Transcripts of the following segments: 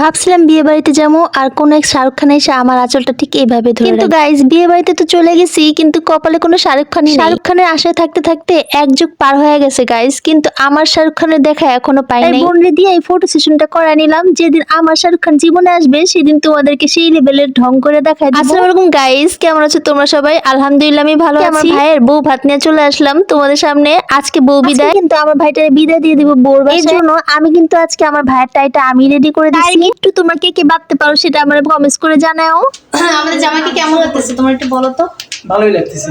ভাবছিলাম বিয়ে বাড়িতে যাব আর কোন এক শাহরুখ খান এসে আমার আঁচলটা ঠিক এইভাবে ধরে কিন্তু গাইস বিয়ে বাড়িতে তো চলে গেছি কিন্তু কপালে কোনো শাহরুখ খান শাহরুখ খানের আশায় থাকতে থাকতে এক যুগ পার হয়ে গেছে গাইস কিন্তু আমার শাহরুখ খানের দেখা এখনও পাই নাই। বোনরে দিয়ে এই ফটো সেশনটা করা নিলাম যেদিন আমার শাহরুখ খান জীবনে আসবে সেদিন তোমাদেরকে সেই লেভেলের ঢং করে দেখাই আসসালামু আলাইকুম গাইস কেমন আছো তোমরা সবাই? আলহামদুলিল্লাহ আমি ভালো আছি। আমার ভাইয়ের বউ ভাত নিয়ে চলে আসলাম তোমাদের সামনে। আজকে বউ বিদায়। কিন্তু আমার ভাইটারে বিদায় দিয়ে দিব বউর বাসায়। এই জন্য আমি কিন্তু আজকে আমার ভাইয়ের টাইটা আমি রেডি করে দিচ্ছি একটু তোমরা কে কে বাঁধতে পারো সেটা আমার কমেন্টস করে জানাও। আমাদের জামাকে কেমন লাগতেছে? তোমার একটু বলো তো। ভালোই লাগতেছে।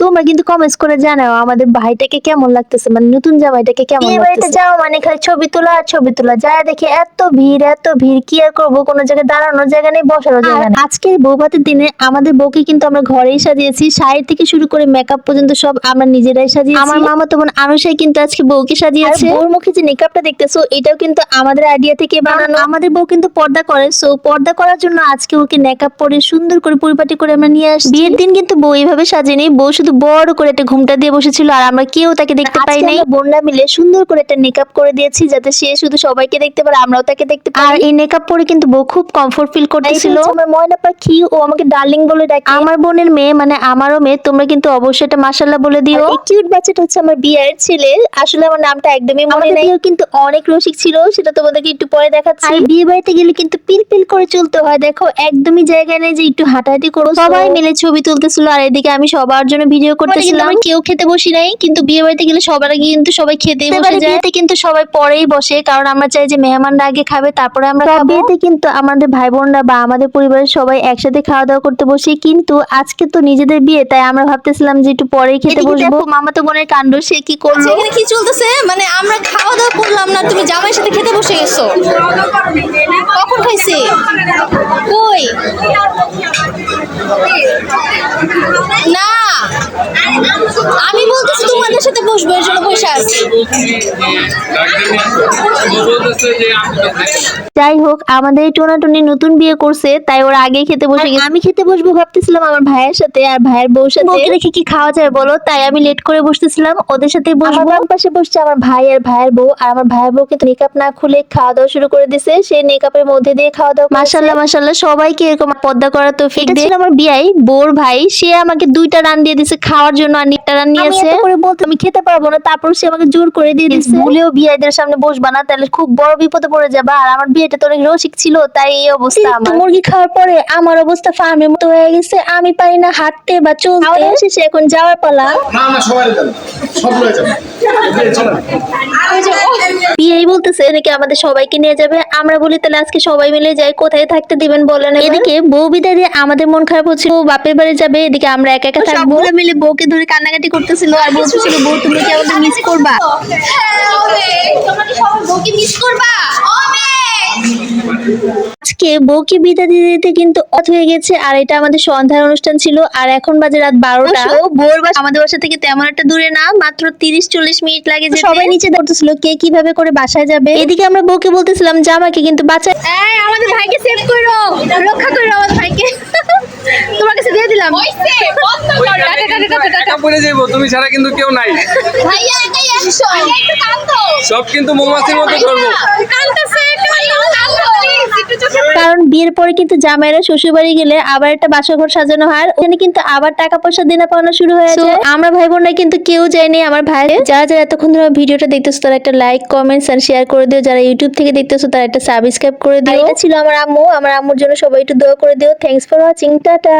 তোমরা কিন্তু কমেন্টস করে জানাও আমাদের ভাইটাকে কেমন লাগতেছে মানে নতুন জামাইটাকে কেমন লাগতেছে। যাও মানে খালি ছবি তোলা আর ছবি তোলা যায় দেখি এত ভিড় এত ভিড় কি আর করব? কোনো জায়গায় দাঁড়ানোর জায়গা নেই বসারও জায়গা নেই। আজকের বৌভাতের দিনে আমাদের বউকে কিন্তু আমরা ঘরেই সাজিয়েছি শাড়ি থেকে শুরু করে মেকআপ পর্যন্ত সব আমরা নিজেরাই সাজিয়েছি। আমার মামা তো বোন আনুষাই কিন্তু আজকে বউকে সাজিয়েছে। বউর মুখে যে মেকআপটা দেখতেছো এটাও কিন্তু আমাদের আইডিয়া থেকে বানানো। আমাদের বউ কিন্তু পর্দা করে সো পর্দা করার জন্য আজকে ওকে মেকআপ পরে সুন্দর করে পরিপাটি করে আমরা নিয়ে আসছি। বিয়ের দিন কিন্তু বউ এইভাবে সাজেনি বউ শুধু বড় করে একটা ঘুমটা দিয়ে বসেছিল আর আমরা কেউ তাকে দেখতে পাই নাই বোনরা মিলে সুন্দর করে একটা মেকআপ করে দিয়েছি যাতে সে শুধু সবাইকে দেখতে পারে আমরাও তাকে দেখতে পাই আর এই মেকআপ পরে কিন্তু বউ খুব কমফোর্ট ফিল করতেছিল। আমার ময়না পাখি ও আমাকে ডার্লিং বলে ডাকে। আমার বোনের মেয়ে মানে আমারও মেয়ে তোমরা কিন্তু অবশ্যই এটা মাশাআল্লাহ বলে দিও। এই কিউট বাচ্চাটা হচ্ছে আমার বিয়ের ছেলে। আসলে আমার নামটা একদমই মনে নেই। কিন্তু অনেক রসিক ছিল সেটা তোমাদেরকে একটু পরে দেখাচ্ছি। আর বিয়ে বাড়িতে গেলে কিন্তু পিল পিল করে চলতে হয়। দেখো একদমই জায়গা নেই যে একটু হাঁটাহাঁটি করো। সবাই মিলে ছবি তুলতেছিল আর এদিকে আমি সবার জন্য ভিডিও করতেছিলাম। কেউ খেতে বসি নাই কিন্তু বিয়ে বাড়িতে গেলে সবার আগে কিন্তু সবাই খেতে বসে যায়। বিয়েতে কিন্তু সবাই পরেই বসে কারণ আমরা চাই যে মেহমানরা আগে খাবে তারপরে আমরা খাব। বিয়েতে কিন্তু আমাদের ভাই বোনরা বা আমাদের পরিবারের সবাই একসাথে খাওয়া দাওয়া করতে বসি কিন্তু আজকে তো নিজেদের বিয়ে তাই আমরা ভাবতেছিলাম যে একটু পরেই খেতে বসবো। মামা তো বোনের কাণ্ড সে কি করল? আচ্ছা, এখানে কি চলতেছে? মানে আমরা খাওয়া দাওয়া করলাম না তুমি জামাইয়ের সাথে খেতে বসে গেছো। কখন খাইছি? কই? না আমি বলতেছি তোমাদের সাথে বসবো এর জন্য বসে আছি। যাই হোক আমাদের টোনাটুনি নতুন বিয়ে করছে তাই ওরা আগে খেতে বসে গেছে। আমি খেতে বসবো ভাবতেছিলাম আমার ভাইয়ের সাথে আর ভাইয়ের বউর সাথে। বউকে রেখে কি খাওয়া যায় বলো তাই আমি লেট করে বসতেছিলাম ওদের সাথে বসবো। বাম পাশে বসছে আমার ভাই আর ভাইয়ের বউ আর আমার ভাইয়ের বউ কিন্তু মেকআপ না খুলে খাওয়া দাওয়া শুরু করে দিছে সেই মেকআপের মধ্যে দিয়ে খাওয়া দাওয়া মাশাল্লাহ মাশাল্লাহ সবাইকে এরকম পদ্মা করা তো এটা ছিল আমার বিয়াই বোর ভাই সে আমাকে দুইটা রান দিয়ে দিছে খাওয়ার জন্য আর রান নিয়েছে। করে বলতে আমি খেতে পারব না তারপর সে আমাকে জোর করে দিয়ে দিচ্ছে ভুলেও বিয়েদের সামনে বসবা না তাহলে খুব বড় বিপদে পড়ে যাবে। আর আমার বিয়েটা তো অনেক রসিক ছিল তাই এই অবস্থা আমার। মুরগি খাওয়ার পরে আমার অবস্থা ফার্মের মতো হয়ে গেছে। আমি পারি না হাঁটতে বা চলতে। শেষে এখন যাওয়ার পালা। না না সবাই সব লয়ে যাবে। এই চলো বিয়েই বলতেছে এদিকে আমাদের সবাইকে নিয়ে যাবে। আমরা বলি তাহলে আজকে সবাই মিলে যাই কোথায় থাকতে দিবেন বলেন এদিকে বউ বিদায় দিয়ে আমাদের মন খারাপ হচ্ছে বউ বাপের বাড়ি যাবে এদিকে আমরা একা একা থাকব। মিলে বউকে ধরে কান্নাকাটি করতেছিল আর বলতেছিল বউ তুমি কি আমাদের মিস করবা? হ্যাঁ তোমাকে সবাই বউকে মিস করবা? আজকে বউকে বিদায় দিতে দিতে কিন্তু অথ হয়ে গেছে আর এটা আমাদের সন্ধ্যার অনুষ্ঠান ছিল আর এখন বাজে রাত বারোটা। বাসা আমাদের বাসা থেকে তেমন একটা দূরে না মাত্র তিরিশ চল্লিশ মিনিট লাগে যেতে। সবাই নিচে ধরতেছিল কে কীভাবে করে বাসায় যাবে? এদিকে আমরা বউকে বলতেছিলাম জামাকে কিন্তু এই আমাদের ভাইকে সেভ করো। রক্ষা করো আমাদের ভাইকে। তোমার কাছে দিয়ে দিলাম। পড়ে যাইবো তুমি ছাড়া কিন্তু কেউ নাই। সব কিন্তু মৌমাছির মতো করব। কারণ বিয়ের পরে কিন্তু জামাইরা শ্বশুর বাড়ি গেলে আবার একটা বাসাঘর সাজানো হয়। ওখানে কিন্তু আবার টাকা পয়সা দেনা পাওনা শুরু হয়ে যায়। আমরা ভাই বোনরা কিন্তু কেউ যায়নি আমার ভাই। যারা যারা এতক্ষণ ধরে ভিডিওটা দেখতেছো তারা একটা লাইক কমেন্টস আর শেয়ার করে দিও। যারা ইউটিউব থেকে দেখতেছো তারা একটা সাবস্ক্রাইব করে দিও। এটা ছিল আমার আম্মু। আমার আম্মুর জন্য সবাই একটু দোয়া করে দিও। Thanks for watching tata.